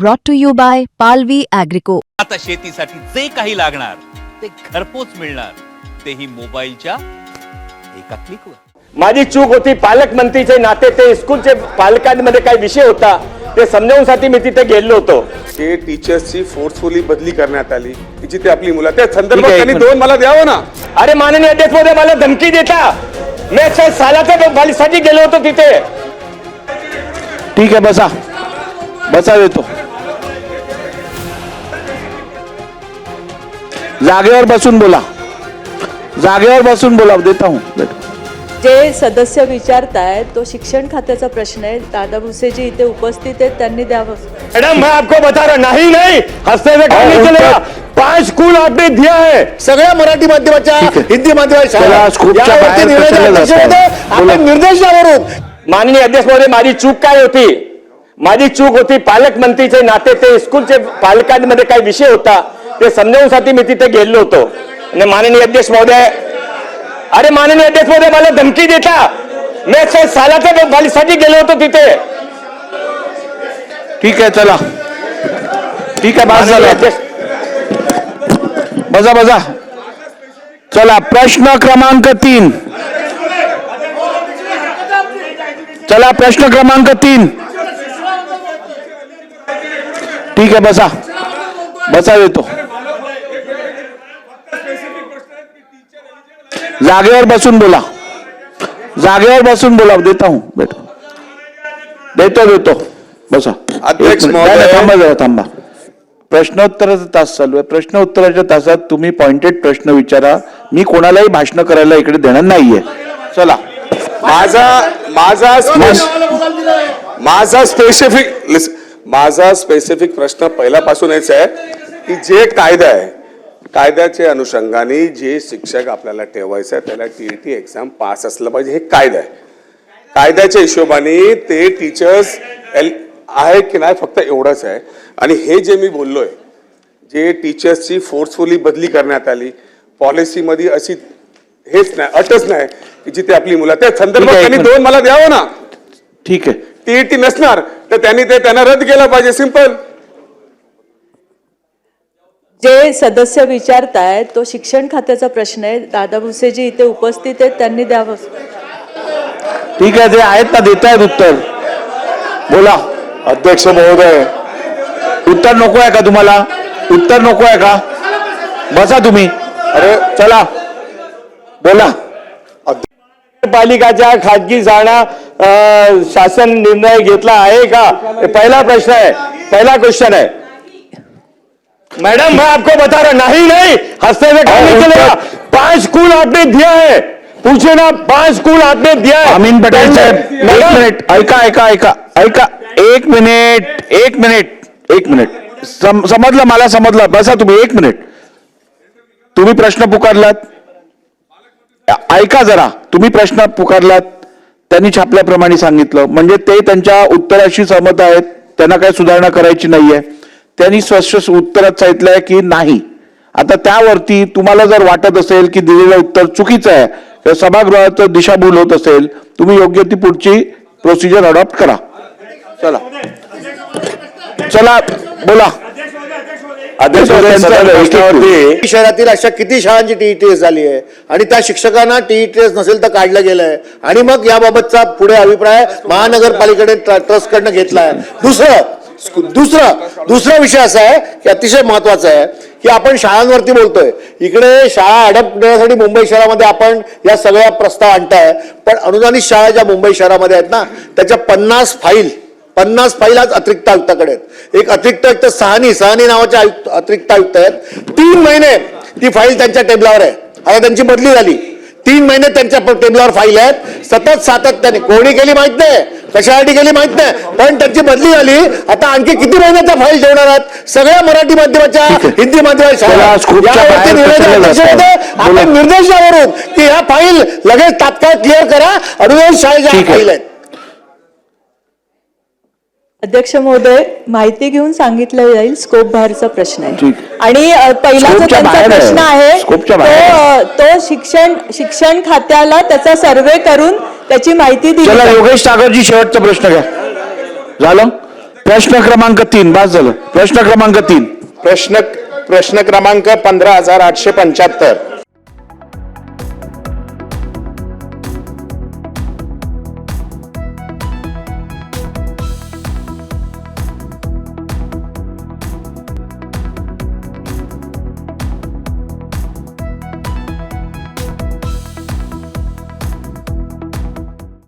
brought to you by Palvi Agrico. आता शेतीसाठी जे काही लागणार ते घरपोच मिळणार. तेही मोबाईलच्या एका क्लिकवर माझी चूक होती पालकमंत्रीचे नाते ते स्कूलचे पालकांमध्ये काही विषय होता ते समजावण्यासाठी मी तिथे गेलो होतो. ते टीचर्सची फोर्सफुली बदली करण्यात आली. की जिथे आपली मुलं त्या संदर्भात त्यांनी. दोन मला द्यावं ना? अरे माननीय अध्यक्षमध्ये मला धमकी देता. मी सालाच्या बालीसाठी गेलो होतो तिथे. ठीक आहे बसा. बसा देतो जागेवर बसून बोला जागेवर बसून बोला देता हूं. जे सदस्य विचारतायत तो शिक्षण खात्याचा प्रश्न आहे दादा भुसेजी इथे उपस्थित आहेत त्यांनी द्यावं मैडम मैं आपको बता रहा नहीं नहीं हंसते हुए काम नहीं चलेगा पांच स्कूल आपने दिया है सगळ्या मराठी माध्यमाच्या. हिंदी माध्यमाच्या शाळा स्कूपच्या यावरती बाहेर निर्णय कशाला द्या. जाताय? त्याच्यामध्ये बोला. आपण निर्देश द्यावरून माननीय अध्यक्ष महोदय माझी चूक काय होती माझी चूक होती पालकमंत्रीचे नाते ते स्कूलचे पालकांमध्ये काही विषय होता ते समजावण्यासाठी मी तिथे गेलो होतो. आणि माननीय अध्यक्ष महोदय अरे माननीय अध्यक्ष महोदय मला धमकी देता. मी सालाच्या बालीसाठी गेलो होतो तिथे. ठीक आहे चला. ठीक आहे बस माननीय झालं बसा बसा. चला प्रश्न क्रमांक तीन. चला प्रश्न क्रमांक तीन. ठीक आहे बसा. बसा देतो जागेवर बसून बोला. जागेवर बसून बोला देता हूं बेटा. देतो देतो. बसा. अध्यक्ष. थांबा जरा थांबा. प्रश्नोत्तराचा तास चालू आहे. प्रश्नोत्तराच्या तासात तुम्ही पॉइंटेड प्रश्न विचारा. मी कोणालाही भाषण करायला इकडे देणार नाहीये. चला. माझा माझा माझा स्पेसिफिक माझा स्पेसिफिक प्रश्न पहिल्यापासूनच आहे की जे कायदा आहे कायद्याच्या अनुषंगाने जे शिक्षक आपल्याला ठेवायचं आहे त्याला टीईटी एक्झाम पास असलं पाहिजे हे कायदा आहे. कायद्याच्या हिशोबाने ते टीचर्स एल आहे की नाही फक्त एवढंच आहे. आणि हे जे मी बोललोय जे टीचर्सची फोर्सफुली बदली करण्यात आली पॉलिसीमध्ये अशी हेच नाही अटच नाही की जिथे आपली मुलं त्या संदर्भात आहे, त्यांनी. दोन मला द्यावं ना. ठीक आहे. टीईटी नसणार तर त्यांनी ते त्यांना रद्द केलं पाहिजे सिंपल. जे सदस्य विचारतायत तो शिक्षण खात्याचा प्रश्न आहे. दादा भुसेजी इथे उपस्थित आहेत त्यांनी द्यावं. ठीक आहे जे आहेत ना देत आहेत उत्तर. बोला. अध्यक्ष महोदय उत्तर नको आहे का तुम्हाला? उत्तर नको आहे का? बसा तुम्ही. अरे चला. बोला. पालिकाच्या खाजगी जाणा शासन निर्णय घेतला आहे का? पहिला प्रश्न आहे. पहिला क्वेश्चन आहे. मैडम मैं आपको बता रहा नहीं नहीं हंसते हुए काम नहीं चलेगा। पांच स्कूल आपने दिया है। पूछे ना पांच स्कूल आपने दिया है। अमीन पटेल साहेब एक मिनिट ऐका ऐका ऐका ऐका एक मिनिट एक मिनिट एक मिनिट। सम- समजलं मला समजलं? बसा तुम्ही एक मिनिट. तुम्ही प्रश्न पुकारलात? ऐका जरा तुम्ही प्रश्न पुकारलात? त्यांनी छापल्याप्रमाणे सांगितलं. म्हणजे ते त्यांच्या उत्तराशी सहमत आहेत त्यांना काही सुधारणा करायची नाहीये. त्यांनी स्पष्ट उत्तरात सांगितलंय की नाही. आता त्यावरती तुम्हाला जर वाटत असेल की दिलेलं उत्तर चुकीचं आहे किंवा सभागृहाचं दिशाभूल होत असेल तुम्ही योग्य ती पुढची प्रोसिजर अडॉप्ट करा. चला. चला बोला. शहरातील अशा किती शाळांची टीईटीएस झाली आहे? आणि त्या शिक्षकांना टीईटीएस नसेल तर काढलं गेलंय. आणि मग याबाबतचा पुढे अभिप्राय महानगरपालिकेने ट्र- ट्रस्टकडनं घेतला आहे दुसरं दुसरं दुसरा विषय असा आहे की अतिशय महत्त्वाचा आहे की आपण शाळांवरती बोलतोय. इकडे शाळा अडपण्यासाठी मुंबई शहरामध्ये आपण या सगळ्या प्रस्ताव आणताय पण अनुदानित शाळा ज्या मुंबई शहरामध्ये आहेत ना त्याच्या पन्नास फाईल पन्नास फाईल आज अतिरिक्त आयुक्ताकडे आहेत. एक अतिरिक्त आयुक्त सहानी सहानी नावाचे आयुक्त अतिरिक्त आयुक्त आहेत. तीन महिने ती फाईल त्यांच्या टेबलावर आहे. आता त्यांची बदली झाली. तीन महिने त्यांच्या टेबलावर फाईल आहेत. सतत सातत्याने कोणी केली माहीत नाही. कशासाठी केली माहीत नाही. पण त्यांची बदली झाली. आता आणखी किती महिने त्या फाईल ठेवणार आहेत? सगळ्या मराठी माध्यमाच्या हिंदी माध्यमाच्या. आपण निर्देश द्यावरून की ह्या फाईल लगेच तात्काळ क्लिअर करा. अनुदानित शाळेच्या. फाईल आहेत. अध्यक्ष महोदय माहिती घेऊन सांगितलं जाईल. स्कोप बाहेरचा प्रश्न आहे. आणि पहिला जो त्यांचा. प्रश्न आहे. तो शिक्षण शिक्षण खात्याला त्याचा सर्वे करून त्याची माहिती दिली चला. योगेश सागरजी शेवटचा प्रश्न घ्या. झालं? प्रश्न क्रमांक तीन बस झालं. प्रश्न क्रमांक तीन. प्रश्न प्रश्न क्रमांक पंधरा हजार आठशे पंच्याहत्तर.